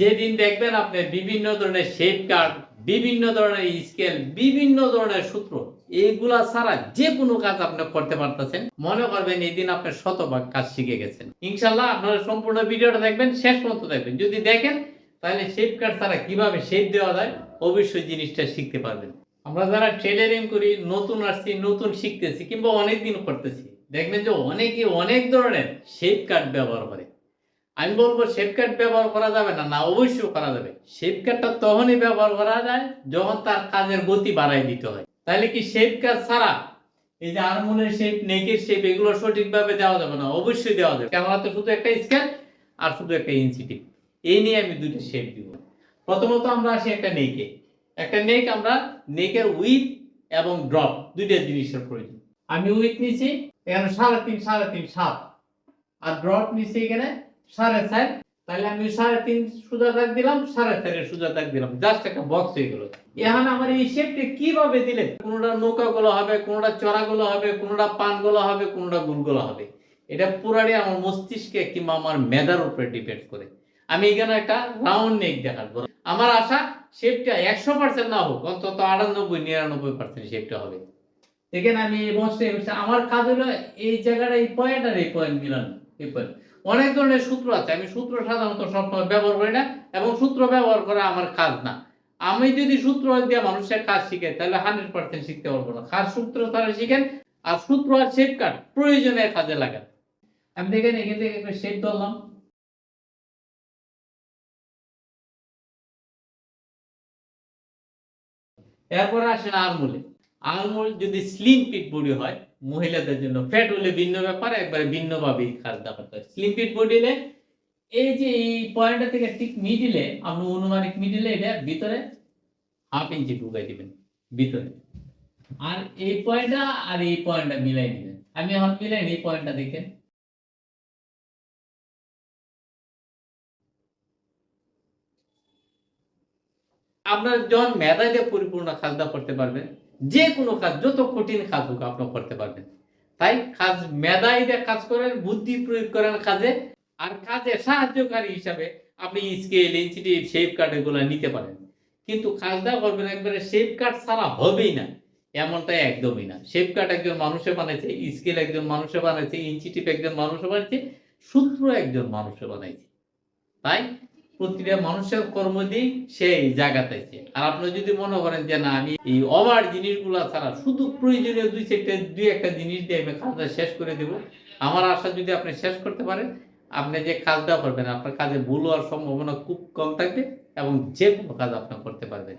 যেদিন দেখবেন আপনি বিভিন্ন ধরনের শেপ কার্ড বিভিন্ন ধরনের স্কেল বিভিন্ন ধরনের সূত্র এইগুলা ছাড়া যে কোনো কাজ আপনি করতে পারতেছেন। মনে করবেন এই দিন আপনি শতভাগ কাজ শিখে গেছেন। ইনশাল্লাহ আপনারা সম্পূর্ণ ভিডিওটা দেখবেন, শেষ পর্যন্ত দেখবেন। যদি দেখেন, তাহলে শেপ কার্ড ছাড়া কীভাবে শেপ দেওয়া যায়, অবশ্যই জিনিসটা শিখতে পারবেন। আমরা যারা ট্রেলারিং করি, নতুন আসছি, নতুন শিখতেছি কিংবা অনেক দিন করতেছি, দেখবেন যে অনেকে অনেক ধরনের শেপ কার্ড ব্যবহার করে। আমি বলব শেপ কার্ড ব্যবহার করা যাবে না না, অবশ্যই করা যাবে। শেপ কার্ডটা তখনই ব্যবহার করা যায় যখন তার কাজের গতি বাড়াই দিতে হয়। তাহলে কি শেপ কার্ড ছাড়া এই যে আরমোনের শেপ নেকের শেপ এগুলো সঠিকভাবে দেওয়া যাবে না? অবশ্যই দেওয়া যাবে। ক্যামেরাতে শুধু একটা স্ক্যান আর শুধু একটা ইনসিটিভ এই নিয়ে আমি দুটো শেপ দিব। প্রথমত আমরা আসি একটা নেকে একটা নেক আমরা নেকের উইথ এবং ড্রপ দুইটা জিনিসের প্রয়োজন। আমি উইথ নিছি, এখানে সাড়ে তিন সাড়ে তিন, সাত। আর ড্রপ নিছি এখানে সাড়ে চার, তাহলে আমি সাড়ে তিন সুজা দাগ দিলাম, সাড়ে চারের সুজা দাগ দিলাম। জাস্ট একটা বক্স হয়ে গেল। এখন আমার এই শেপটা কীভাবে দিলে? কোনটা নৌকা গুলো হবে, কোনটা চড়া গুলো হবে, কোনটা পানগুলো হবে, কোনটা গুলগুলো হবে। এটা পুরাটি আমার মস্তিষ্কে কিংবা আমার মেধার উপরে ডিপেন্ড করে। আমি এখানে একটা রাউন্ড নেক দেখাবো। আমার আশা শেপটা একশো পার্সেন্ট না হোক, অন্তত আটানব্বই, নিরানব্বই পার্সেন্ট শেপটা হবে। এখানে আমি এই বক্সটা আমার কাজ হলো এই জায়গাটা, এই পয়েন্ট আর এই পয়েন্ট মিলানো, এই পয়েন্ট অনেক ধরনের সূত্র আছে। আমি সূত্র সাধারণত সবসময় ব্যবহার করি না এবং সূত্র ব্যবহার করা আমার কাজ না। আমি যদি সূত্র দিয়ে মানুষের কাজ শিখে তাহলে হান্ড্রেড পার্সেন্ট শিখতে পারব না। কাজ সূত্র তারা শিখেন? আর সূত্র আর শেপ কাট প্রয়োজনে কাজে লাগান। আমি দেখেন, এখান থেকে একটা শেপ ধরলাম এরপরে আসেন আর আরমুলে। আরমুল যদি স্লিম পিট বডি হয়, মহিলাদের জন্য ফ্যাট হলে ভিন্ন ব্যাপার, একবারে ভিন্নভাবেই কাজ দেখাতে হয়। স্লিম পিট বডি হলে এই যে এই পয়েন্টটা থেকে ঠিক মিডিলে আপনি অনুমানিক মিডিলে এটা ভিতরে হাফ ইঞ্চি ঢুকাই দিবেন, ভিতরে। আর এই পয়েন্টটা আর এই পয়েন্টটা মিলাই দিবেন। আমি এখন মিলাই এই পয়েন্টটা দেখেন। আপনার যখন মেধা দিয়ে পরিপূর্ণ কাজটা করতে পারবেন যে কোনো কাজ, যত কঠিন কাজ হোক আপনি করতে পারবেন। তাই কাজ মেধাই দিয়ে কাজ করেন, বুদ্ধি প্রয়োগ করেন কাজে আর কাজে সাহায্যকারী হিসাবে আপনি স্কেল ইনস্টিটিউট শেপ কার্ড এগুলো নিতে পারেন। কিন্তু কাজটা করবেন একবারে শেপ কার্ড ছাড়া হবেই না। এমনটা একদমই না। শেপ কার্ড একজন মানুষে বানাইছে স্কেল একজন মানুষে বানাইছে ইনস্টিটিউট একজন মানুষে বানাইছে, সূত্র একজন মানুষে বানাইছে। তাই প্রতিটা মানুষের কর্ম দিয়ে সেই জায়গাতেছে আর আপনি যদি মনে করেন যে, না, আমি এই অবার জিনিসগুলো ছাড়া শুধু প্রয়োজনীয় দুই চারটে দুই একটা জিনিস দিয়ে আমি কাজটা শেষ করে দেব। আমার আশা যদি আপনি শেষ করতে পারেন, আপনি যে কাজটা করবেন, আপনার কাজে ভুল হওয়ার সম্ভাবনা খুব কম থাকবে এবং যে কোনো কাজ আপনি করতে পারবেন।